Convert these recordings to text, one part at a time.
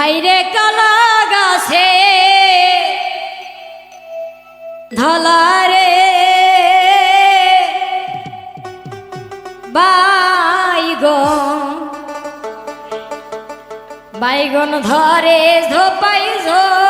ভাইরে কলা গাছে ধলারে বাইগন বাইগন ধরে ধোপাই ঝোপ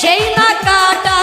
সেই না কাটা